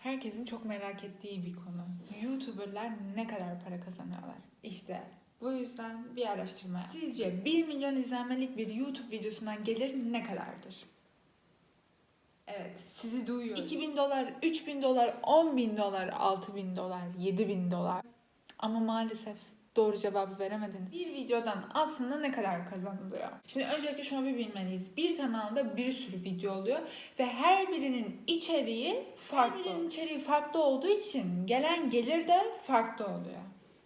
Herkesin çok merak ettiği bir konu. YouTuber'lar ne kadar para kazanıyorlar? İşte bu yüzden bir araştırma yap. Sizce 1 milyon izlenmelik bir YouTube videosundan gelir ne kadardır? Evet, sizi duyuyorum. 2000 dolar, 3000 dolar, 10 bin dolar, 6000 dolar, 7000 dolar. Ama maalesef doğru cevabı veremediniz. Bir videodan aslında ne kadar kazanılıyor? Şimdi öncelikle şunu bir bilmeliyiz. Bir kanalda bir sürü video oluyor ve her birinin içeriği farklı. Her birinin içeriği farklı olduğu için gelen gelir de farklı oluyor.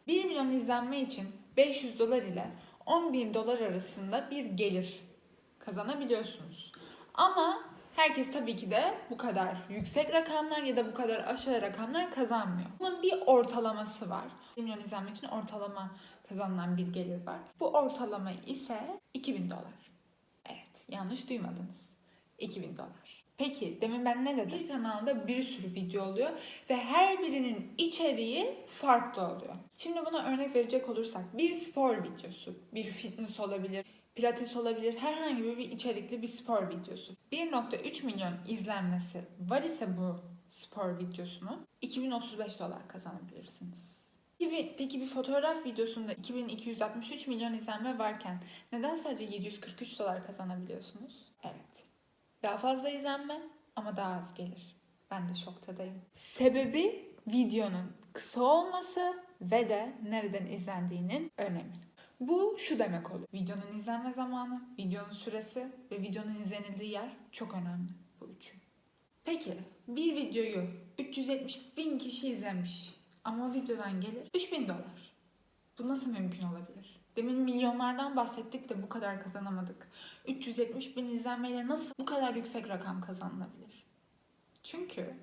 1 milyon izlenme için 500 dolar ile 10 bin dolar arasında bir gelir kazanabiliyorsunuz. Ama herkes tabii ki de bu kadar yüksek rakamlar ya da bu kadar aşağı rakamlar kazanmıyor. Bunun bir ortalaması var. 1 milyon izlenme için ortalama kazanılan bir gelir var. Bu ortalama ise 2000 dolar. Evet, yanlış duymadınız. 2000 dolar. Peki demin ben ne dedim? Bir kanalda bir sürü video oluyor ve her birinin içeriği farklı oluyor. Şimdi buna örnek verecek olursak bir spor videosu, bir fitness olabilir, pilates olabilir, herhangi bir içerikli bir spor videosu. 1.3 milyon izlenmesi var ise bu spor videosunu 2035 dolar kazanabilirsiniz. Peki- bir fotoğraf videosunda 2263 milyon izlenme varken neden sadece 743 dolar kazanabiliyorsunuz? Evet. Daha fazla izlenme ama daha az gelir. Ben de şoktadayım. Sebebi videonun kısa olması ve de nereden izlendiğinin önemi. Bu şu demek oluyor. Videonun izlenme zamanı, videonun süresi ve videonun izlenildiği yer çok önemli. Bu üçü. Peki bir videoyu 370 bin kişi izlemiş ama o videodan gelir 3000 dolar. Bu nasıl mümkün olabilir? Demin milyonlardan bahsettik de bu kadar kazanamadık. 370 bin izlenmeyle nasıl bu kadar yüksek rakam kazanılabilir? Çünkü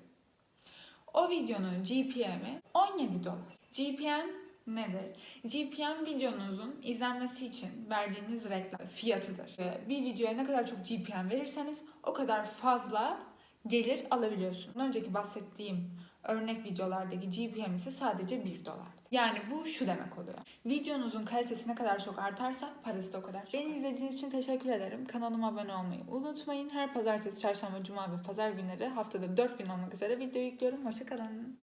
o videonun GPM'i 17 dolar. GPM nedir? GPM videonuzun izlenmesi için verdiğiniz reklam fiyatıdır. Bir videoya ne kadar çok GPM verirseniz o kadar fazla gelir alabiliyorsunuz. Önceki bahsettiğim örnek videolardaki GPM ise sadece 1 dolardı. Yani bu şu demek oluyor. Videonuzun kalitesi ne kadar çok artarsa parası da o kadar çok. Beni izlediğiniz için teşekkür ederim. Kanalıma abone olmayı unutmayın. Her pazartesi, çarşamba, cuma ve pazar günleri haftada 4 gün olmak üzere video yüklüyorum. Hoşçakalın.